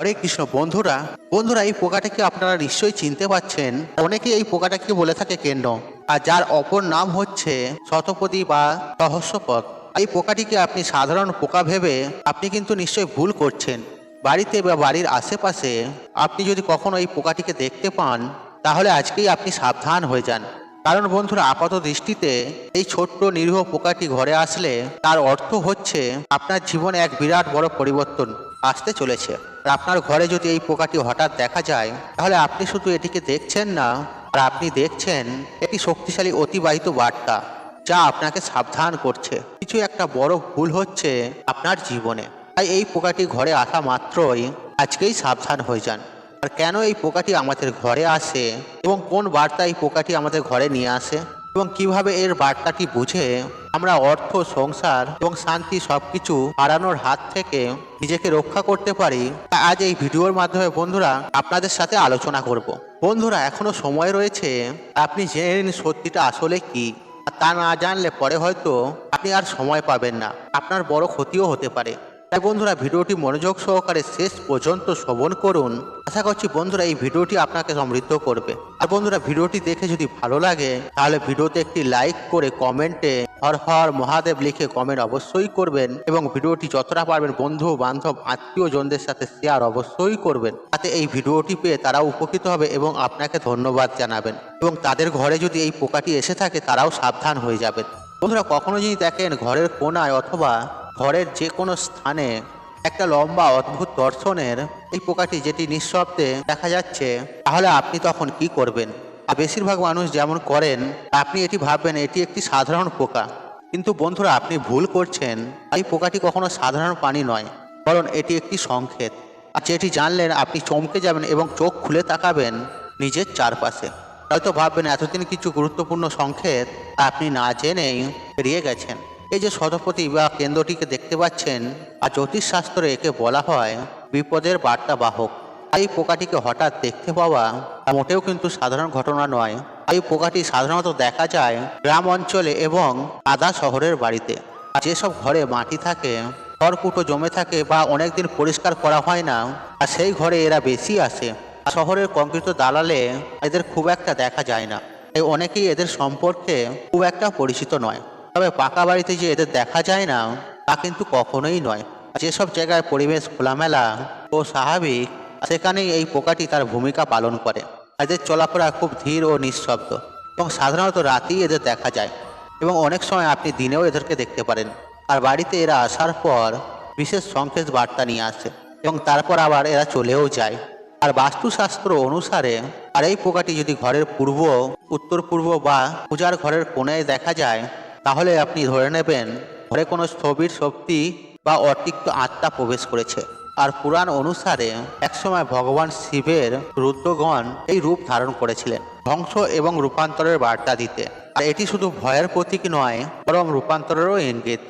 হরে কৃষ্ণ, বন্ধুরা বন্ধুরা, এই পোকাটাকে আপনারা নিশ্চয়ই চিনতে পাচ্ছেন। অনেকে এই পোকাটাকে বলে থাকে কেন্ড। আর যার অপর নাম হচ্ছে শতপদী বা রহস্যপদ এই পোকাটিকে আপনি সাধারণ পোকা ভেবে আপনি কিন্তু নিশ্চয়ই ভুল করছেন। বাড়িতে বা বাড়ির আশেপাশে আপনি যদি কখনো এই পোকাটিকে দেখতে পান, তাহলে আজকেই আপনি সাবধান হয়ে যান। কারণ বন্ধুরা, আপাত দৃষ্টিতে এই ছোট্ট নিরীহ পোকাটি ঘরে আসলে তার অর্থ হচ্ছে আপনার জীবনে এক বিরাট বড় পরিবর্তন। আসতে চলেছে। আর আপনার ঘরে যদি এই পোকাটি হঠাৎ দেখা যায়, তাহলে আপনি শুধু এটিকে দেখছেন না, আর আপনি দেখছেন একটি শক্তিশালী অতিবাহিত বার্তা, যা আপনাকে সাবধান করছে। কিছু একটা বড় ভুল হচ্ছে আপনার জীবনে, তাই এই পোকাটি ঘরে আসা মাত্রই আজকেই সাবধান হয়ে যান। আর কেন এই পোকাটি আমাদের ঘরে আসে, এবং কোন বার্তা এই পোকাটি আমাদের ঘরে নিয়ে আসে? এবং কীভাবে এর বার্তাটি বুঝে, আমরা অর্থ, সংসার এবং শান্তি সবকিছু হারানোর হাত থেকে নিজেকে রক্ষা করতে পারি, তা আজ এই ভিডিওর মাধ্যমে বন্ধুরা আপনাদের সাথে আলোচনা করব। বন্ধুরা, এখনও সময় রয়েছে, আপনি জেনে নিন সত্যিটা আসলে কি। তা না জানলে পরে হয়তো আপনি আর সময় পাবেন না। আপনার বড় ক্ষতিও হতে পারে। তাই বন্ধুরা, ভিডিওটি মনোযোগ সহকারে শেষ পর্যন্ত শ্রবণ করুন। আশা করছি বন্ধুরা, এই ভিডিওটি আপনাকে সমৃদ্ধ করবে। আর বন্ধুরা, ভিডিওটি দেখে যদি ভালো লাগে, তাহলে ভিডিওতে একটি লাইক করে কমেন্টে হর হর মহাদেব লিখে কমেন্ট অবশ্যই করবেন এবং ভিডিওটি যতটা পারবেন বন্ধু, বান্ধব, আত্মীয় জনদের সাথে শেয়ার অবশ্যই করবেন। তাতে এই ভিডিওটি পেয়ে তারা উপকৃত হবে এবং আপনাকে ধন্যবাদ জানাবেন। এবং তাদের ঘরে যদি এই পোকাটি এসে থাকে, তারাও সাবধান হয়ে যাবেন। বন্ধুরা, কখনো যদি দেখেন ঘরের কোনায় অথবা ঘরের যে কোনো স্থানে একটা লম্বা অদ্ভুত দর্শনের এই পোকাটি যেটি নিঃশব্দে দেখা যাচ্ছে, তাহলে আপনি তখন কি করবেন? আর বেশিরভাগ মানুষ যেমন করেন, আপনি এটি ভাববেন, এটি একটি সাধারণ পোকা। কিন্তু বন্ধুরা, আপনি ভুল করছেন। এই পোকাটি কখনো সাধারণ পানি নয়, বরং এটি একটি সংকেত। আর যেটি জানলেন, আপনি চমকে যাবেন এবং চোখ খুলে তাকাবেন নিজের চারপাশে। হয়তো ভাববেন, এতদিন কিছু গুরুত্বপূর্ণ সংকেত আপনি না জেনেই পেরিয়ে গেছেন। এই যে শতপতি বা কেন্দ্রটিকে দেখতে পাচ্ছেন, আর জ্যোতিষশাস্ত্রে একে বলা হয় বিপদের বার্তা বাহক। এই পোকাটিকে হঠাৎ দেখতে পাওয়া মোটেও কিন্তু সাধারণ ঘটনা নয়। এই পোকাটি সাধারণত দেখা যায় গ্রাম অঞ্চলে এবং আদা শহরের বাড়িতে। আর যেসব ঘরে মাটি থাকে, খড়কুটো জমে থাকে বা অনেকদিন পরিষ্কার করা হয় না, আর সেই ঘরে এরা বেশি আসে। আর শহরের কংক্রিট দালালে এদের খুব একটা দেখা যায় না। তাই অনেকেই এদের সম্পর্কে খুব একটা পরিচিত নয়। তবে পাকা বাড়িতে যে এদের দেখা যায় না, তা কিন্তু কখনোই নয়। যেসব জায়গায় পরিবেশ খোলামেলা ও স্বাভাবিক, সেখানেই এই পোকাটি তার ভূমিকা পালন করে। এদের চলাফেরা খুব ধীর ও নিঃশব্দ এবং সাধারণত রাতেই এদের দেখা যায়। এবং অনেক সময় আপনি দিনেও এদেরকে দেখতে পারেন। আর বাড়িতে এরা আসার পর বিশেষ সংকেত বার্তা নিয়ে আসে এবং তারপর আবার এরা চলেও যায়। আর বাস্তুশাস্ত্র অনুসারে, আর এই পোকাটি যদি ঘরের পূর্ব, উত্তর পূর্ব বা পূজার ঘরের কোণে দেখা যায় তাহলে আপনি ধরে নেবেন, ঘরে কোনো স্থবির শক্তি বা অতিরিক্ত আত্মা প্রবেশ করেছে। আর পুরাণ অনুসারে একসময় ভগবান শিবের রুদ্রগণ এই রূপ ধারণ করেছিলেন, ধ্বংস এবং রূপান্তরের বার্তা দিতে। আর এটি শুধু ভয়ের প্রতীক নয়, বরং রূপান্তরেরও ইঙ্গিত।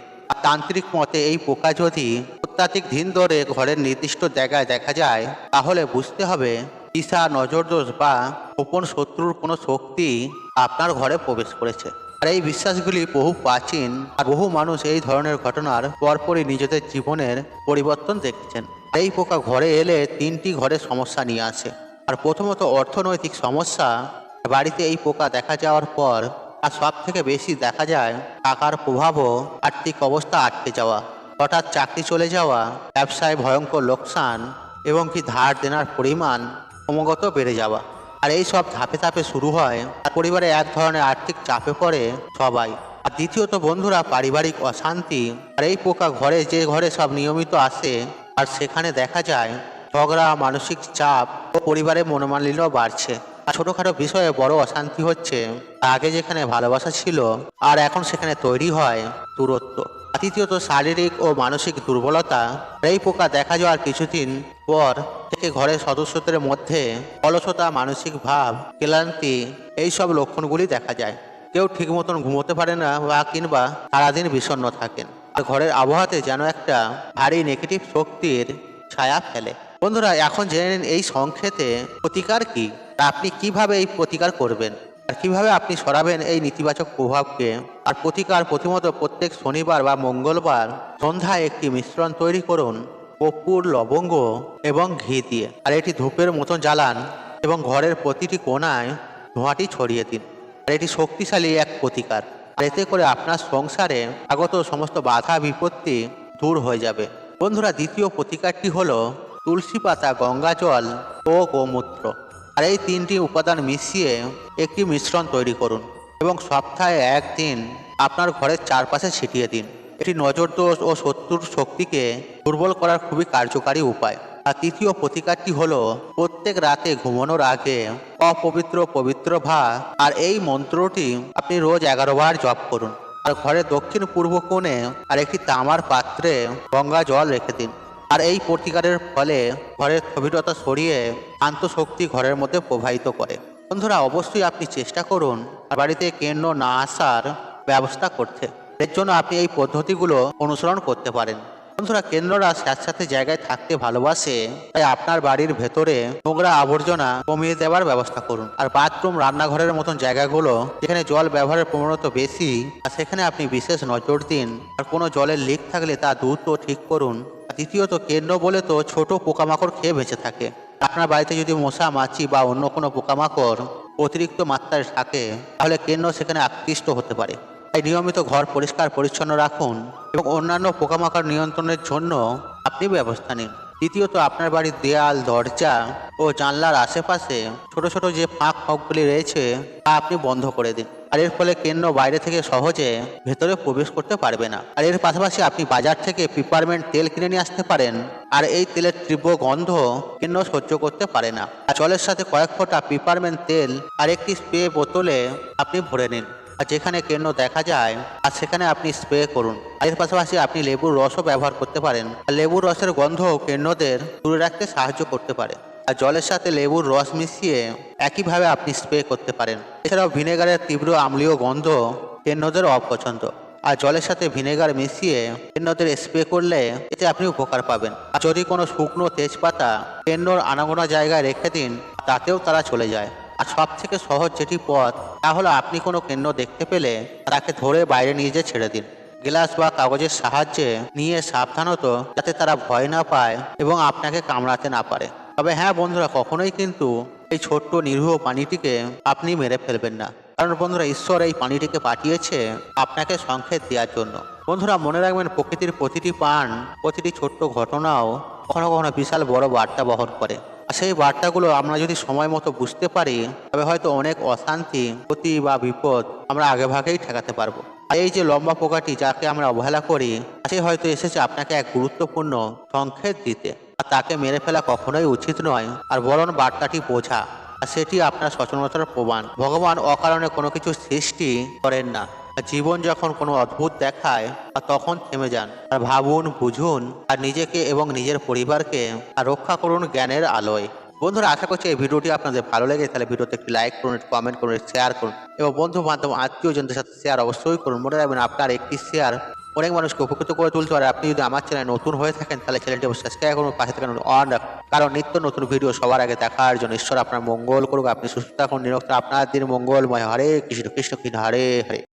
তান্ত্রিক মতে এই পোকা যদি অত্যাধিক দিন ধরে ঘরের নির্দিষ্ট জায়গায় দেখা যায়, তাহলে বুঝতে হবে ঈশা, নজরদোষ বা গোপন শত্রুর কোনো শক্তি আপনার ঘরে প্রবেশ করেছে। আর এই বিশ্বাসগুলি বহু প্রাচীন আর বহু মানুষ এই ধরনের ঘটনার পরপরই নিজেদের জীবনের পরিবর্তন দেখছেন। এই পোকা ঘরে এলে তিনটি ঘরের সমস্যা নিয়ে আসে। আর প্রথমত অর্থনৈতিক সমস্যা, বাড়িতে এই পোকা দেখা যাওয়ার পর আর সব থেকে বেশি দেখা যায় টাকার প্রভাবও, আর্থিক অবস্থা আটকে যাওয়া, হঠাৎ চাকরি চলে যাওয়া, ব্যবসায় ভয়ঙ্কর লোকসান এবং কি ধার দেনার পরিমাণ ক্রমাগত বেড়ে যাওয়া। আর এই সব ধাপে ধাপে শুরু হয়। আর পরিবারে এক ধরনের আর্থিক চাপে পড়ে সবাই। আর দ্বিতীয়ত বন্ধুরা পারিবারিক অশান্তি। আর এই পোকা ঘরে যে ঘরে সব নিয়মিত আসে, আর সেখানে দেখা যায়, ঝগড়া, মানসিক চাপ ও পরিবারের মনোমালিন্য বাড়ছে। আর ছোটোখাটো বিষয়ে বড় অশান্তি হচ্ছে। আগে যেখানে ভালোবাসা ছিল, আর এখন সেখানে তৈরি হয় দূরত্ব। তৃতীয়ত শারীরিক ও মানসিক দুর্বলতা। এই পোকা দেখা যাওয়ার কিছুদিন পর থেকে ঘরের সদস্যদের মধ্যে অলসতা, মানসিক ভাব, ক্লান্তি, এইসব লক্ষণগুলি দেখা যায়। কেউ ঠিক মতন ঘুমোতে পারে না বা কিংবা সারাদিন বিষণ্ণ থাকেন। আর ঘরের আবহাওয়াতে যেন একটা ভারী নেগেটিভ শক্তির ছায়া ফেলে। বন্ধুরা, এখন জেনে নিন এই সংক্ষেপে প্রতিকার কি? আপনি কীভাবে এই প্রতিকার করবেন? আর কীভাবে আপনি সরাবেন এই নেতিবাচক প্রভাবকে? আর প্রতিকার প্রতিমত প্রত্যেক শনিবার বা মঙ্গলবার সন্ধ্যায় একটি মিশ্রণ তৈরি করুন। কর্পূর লবঙ্গ এবং ঘি দিয়ে। আর এটি ধূপের মতো জ্বালান এবং ঘরের প্রতিটি কোণায় ধোঁয়াটি ছড়িয়ে দিন। আর এটি শক্তিশালী এক প্রতিকার। আর এতে করে আপনার সংসারে আগত সমস্ত বাধা বিপত্তি দূর হয়ে যাবে। বন্ধুরা, দ্বিতীয় প্রতিকারটি হলো তুলসী পাতা, গঙ্গা জল ও গোমূত্র। আর এই তিনটি উপাদান মিশিয়ে একটি মিশ্রণ তৈরি করুন এবং সপ্তাহে একদিন আপনার ঘরের চারপাশে ছিটিয়ে দিন। এটি নজর দোষ ও শত্রুর শক্তিকে দুর্বল করার খুবই কার্যকারী উপায়। আর তৃতীয় প্রতিকারটি হলো, প্রত্যেক রাতে ঘুমানোর আগে অপবিত্র, পবিত্র ভা, আর এই মন্ত্রটি আপনি রোজ এগারো বার জপ করুন। আর ঘরের দক্ষিণ পূর্ব কোণে আর একটি তামার পাত্রে গঙ্গা জল রেখে দিন। আর এই প্রতিকারের ফলে ঘরের স্থবিরতা সরিয়ে আন্তঃশক্তি ঘরের মধ্যে প্রবাহিত করে। বন্ধুরা, অবশ্যই আপনি চেষ্টা করুন বাড়িতে কেন্দ্র না আসার ব্যবস্থা করতে। এর জন্য আপনি এই পদ্ধতিগুলো অনুসরণ করতে পারেন। বন্ধুরা, কেন্দ্ররা স্যাঁতস্যাঁতে জায়গায় থাকতে ভালোবাসে, তাই আপনার বাড়ির ভেতরে নোংরা আবর্জনা কমিয়ে দেওয়ার ব্যবস্থা করুন। আর বাথরুম, রান্নাঘরের মতন জায়গাগুলো যেখানে জল ব্যবহারের প্রবণতা বেশি, আর সেখানে আপনি বিশেষ নজর দিন। আর কোনো জলের লিক থাকলে তা দ্রুত ঠিক করুন। দ্বিতীয়ত, কেন্দ্র বলে তো ছোট পোকামাকড় খেয়ে বেঁচে থাকে। আপনার বাড়িতে যদি মশা, মাছি বা অন্য কোনো পোকামাকড় অতিরিক্ত মাত্রায় থাকে, তাহলে কেন্দ্র সেখানে আকৃষ্ট হতে পারে। তাই নিয়মিত ঘর পরিষ্কার, পরিচ্ছন্ন রাখুন এবং অন্যান্য পোকামাকড় নিয়ন্ত্রণের জন্য আপনি ব্যবস্থা নিন। দ্বিতীয়ত, আপনার বাড়ির দেয়াল, দরজা ও জানলার আশেপাশে ছোট ছোট যে ফাঁক ফাঁকগুলি রয়েছে তা আপনি বন্ধ করে দিন। আর এর ফলে কেন্দ্র বাইরে থেকে সহজে ভেতরে প্রবেশ করতে পারবে না। আর এর পাশাপাশি আপনি বাজার থেকে পিপারমেন্ট তেল কিনে নিয়ে আসতে পারেন। আর এই তেলের তীব্র গন্ধ কেন্দ্র সহ্য করতে পারে না। আর জলের সাথে কয়েক ফোঁটা পিপারমেন্ট তেল আর একটি স্প্রে বোতলে আপনি ভরে নিন। যেখানে কেন্দ্র দেখা যায়, আর সেখানে আপনি স্প্রে করুন। এর পাশাপাশি আপনি লেবুর রসও ব্যবহার করতে পারেন। আর লেবুর রসের গন্ধ কেন্দ্রদের দূরে রাখতে সাহায্য করতে পারে। আর জলের সাথে লেবুর রস মিশিয়ে একইভাবে আপনি স্প্রে করতে পারেন। এছাড়াও ভিনেগারের তীব্র আম্লীয় গন্ধ কেন্দ্রদের অপছন্দ। আর জলের সাথে ভিনেগার মিশিয়ে কেন্দ্রদের স্প্রে করলে এতে আপনি উপকার পাবেন। আর যদি কোনো শুকনো তেজপাতা কেন্দ্রর আনাগোনা জায়গায় রেখে দিন, তাতেও তারা চলে যায়। আর সব থেকে সহজ যেটি পথ, তা হলো আপনি কোনো কেন্দ্র দেখতে পেলে তাকে ধরে বাইরে নিয়ে যেয়ে ছেড়ে দিন। গ্লাস বা কাগজের সাহায্যে নিয়ে সাবধানত যাতে তারা ভয় না পায় এবং আপনাকে কামড়াতে না পারে। তবে হ্যাঁ বন্ধুরা, কখনোই কিন্তু এই ছোট্ট নিরীহ প্রাণীটিকে আপনি মেরে ফেলবেন না। কারণ বন্ধুরা, ঈশ্বর এই প্রাণীটিকে পাঠিয়েছে আপনাকে সংক্ষেপ দেওয়ার জন্য। বন্ধুরা, মনে রাখবেন, প্রকৃতির প্রতিটি পান প্রতিটি ছোট্ট ঘটনাও কখনো কখনো বিশাল বড় বার্তা বহন করে। সেই বার্তাগুলো আমরা যদি সময় মতো বুঝতে পারি, তবে হয়তো অনেক অশান্তি, ক্ষতি বা বিপদ আমরা আগে ভাগেই ঠেকাতে পারব। আর এই যে লম্বা পোকাটি যাকে আমরা অবহেলা করি, সে হয়তো এসেছে আপনাকে এক গুরুত্বপূর্ণ সংকেত দিতে। আর তাকে মেরে ফেলা কখনোই উচিত নয়, আর বরং বার্তাটি বোঝা। আর সেটি আপনার সচেতনতার প্রমাণ। ভগবান অকারণে কোনো কিছু সৃষ্টি করেন না। জীবন যখন কোনো অদ্ভুত দেখায় তখন থেমে যান। আর ভাবুন, বুঝুন, আর নিজেকে এবং নিজের পরিবারকে আর রক্ষা করুন জ্ঞানের আলোয়। বন্ধুরা, আশা করছি এই ভিডিওটি আপনাদের ভালো লেগে তাহলে ভিডিওতে একটি লাইক করুন, একটি কমেন্ট করুন শেয়ার করুন এবং বন্ধু বান্ধব আত্মীয়জনদের সাথে শেয়ার অবশ্যই করুন। মনে রাখবেন, আপনার একটি শেয়ার অনেক মানুষকে উপকৃত করে তুলতে পারে আপনি যদি আমার চ্যানেল নতুন হয়ে থাকেন, তাহলে চ্যানেলটি সাবস্ক্রাইব করুন, পাশে থাকেন অন কারণ নিত্য নতুন ভিডিও সবার আগে দেখার জন্য ঈশ্বর আপনার মঙ্গল করুক, আপনি সুস্থ থাকুন, নিরক্ষর আপনার দিন মঙ্গলময়। হরে কৃষ্ণ কৃষ্ণ কৃষ্ণ, হরে হরে।